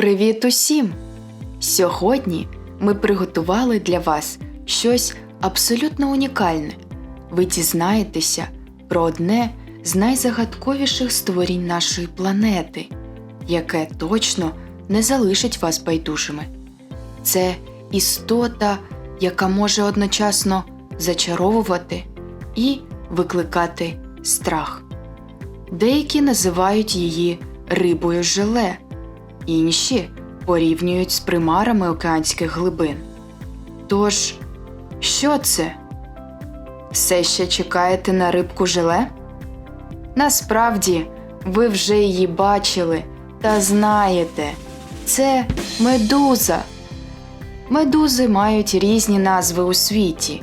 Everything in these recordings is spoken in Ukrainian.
Привіт усім! Сьогодні ми приготували для вас щось абсолютно унікальне. Ви дізнаєтеся про одне з найзагадковіших створінь нашої планети, яке точно не залишить вас байдужими. Це істота, яка може одночасно зачаровувати і викликати страх. Деякі називають її рибою желе, інші порівнюють з примарами океанських глибин. Тож, що це? Все ще чекаєте на рибку желе? Насправді, ви вже її бачили та знаєте. Це медуза. Медузи мають різні назви у світі.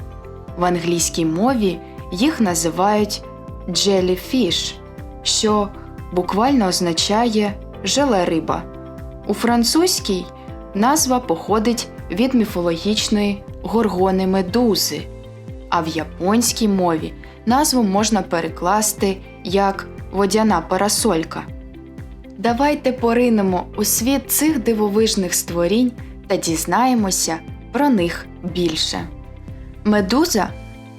В англійській мові їх називають jellyfish, що буквально означає желе риба. У французькій назва походить від міфологічної горгони медузи, а в японській мові назву можна перекласти як водяна парасолька. Давайте поринемо у світ цих дивовижних створінь та дізнаємося про них більше. Медуза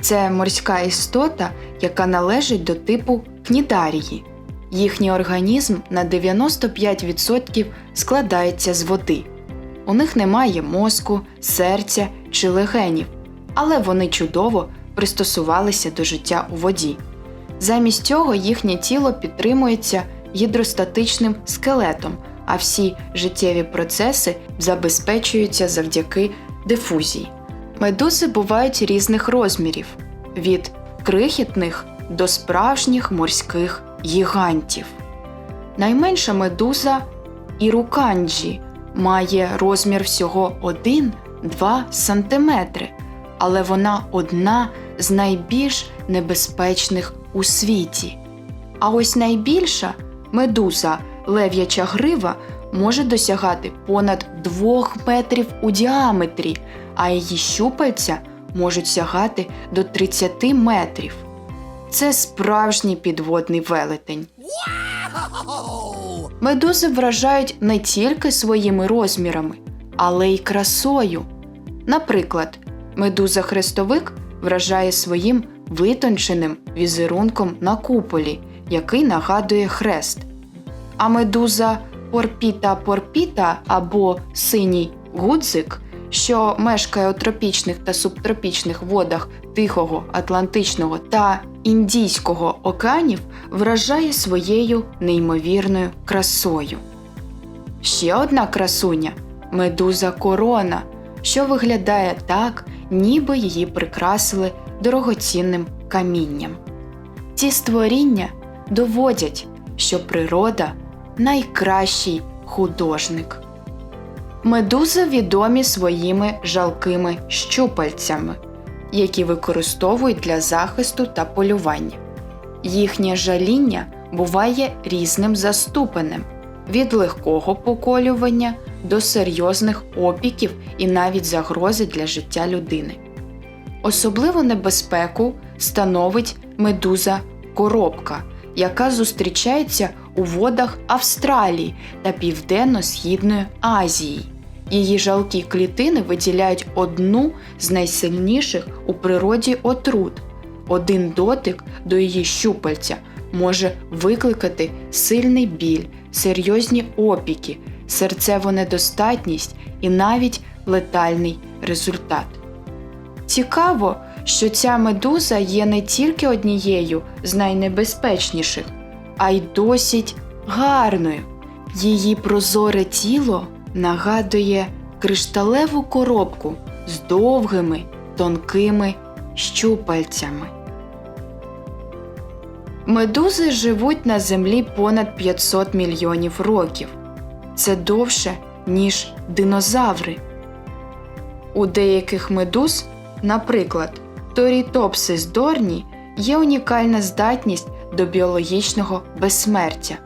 це морська істота, яка належить до типу кнідарії. Їхній організм на 95% складається з води. У них немає мозку, серця чи легенів, але вони чудово пристосувалися до життя у воді. Замість цього їхнє тіло підтримується гідростатичним скелетом, а всі життєві процеси забезпечуються завдяки дифузії. Медузи бувають різних розмірів від крихітних до справжніх морських гігантів. Найменша медуза іруканджі має розмір всього 1-2 см, але вона одна з найбільш небезпечних у світі. А ось найбільша медуза лев'яча грива може досягати понад 2 метрів у діаметрі, а її щупальця можуть сягати до 30 метрів. Це справжній підводний велетень. Медузи вражають не тільки своїми розмірами, але й красою. Наприклад, медуза хрестовик вражає своїм витонченим візерунком на куполі, який нагадує хрест. А медуза порпіта порпіта або синій гудзик, що мешкає у тропічних та субтропічних водах Тихого, Атлантичного та Індійського океанів, вражає своєю неймовірною красою. Ще одна красуня медуза корона, що виглядає так, ніби її прикрасили дорогоцінним камінням. Ці створіння доводять, що природа найкращий художник. Медузи відомі своїми жалкими щупальцями, які використовують для захисту та полювання. Їхнє жаління буває різним за ступенем від легкого поколювання до серйозних опіків і навіть загрози для життя людини. Особливу небезпеку становить медуза коробка, яка зустрічається у водах Австралії та Південно-Східної Азії. Її жалкі клітини виділяють одну з найсильніших у природі отрут. Один дотик до її щупальця може викликати сильний біль, серйозні опіки, серцеву недостатність і навіть летальний результат. Цікаво, що ця медуза є не тільки однією з найнебезпечніших, а й досить гарною. Її прозоре тіло нагадує кришталеву коробку з довгими тонкими щупальцями. Медузи живуть на землі понад 500 мільйонів років. Це довше, ніж динозаври. У деяких медуз, наприклад, Торітопсис дорні, є унікальна здатність до біологічного безсмертя.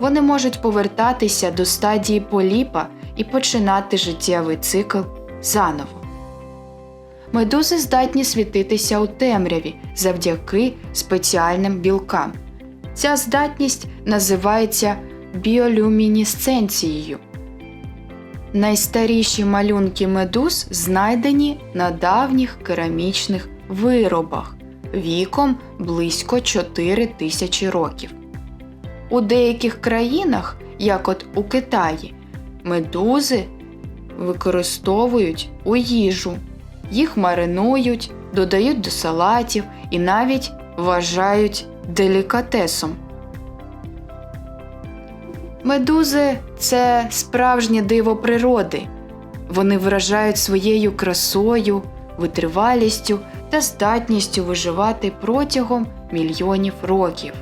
Вони можуть повертатися до стадії поліпа і починати життєвий цикл заново. Медузи здатні світитися у темряві завдяки спеціальним білкам. Ця здатність називається біолюмінесценцією. Найстаріші малюнки медуз знайдені на давніх керамічних виробах віком близько 4 тисячі років. У деяких країнах, як от у Китаї, медузи використовують у їжу, їх маринують, додають до салатів і навіть вважають делікатесом. Медузи це справжнє диво природи. Вони вражають своєю красою, витривалістю та здатністю виживати протягом мільйонів років.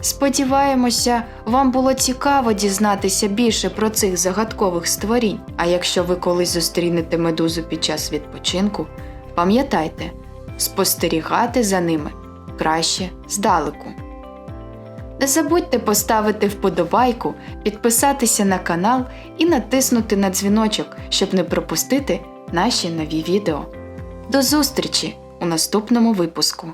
Сподіваємося, вам було цікаво дізнатися більше про цих загадкових створінь. А якщо ви колись зустрінете медузу під час відпочинку, пам'ятайте, спостерігати за ними краще здалеку. Не забудьте поставити вподобайку, підписатися на канал і натиснути на дзвіночок, щоб не пропустити наші нові відео. До зустрічі у наступному випуску!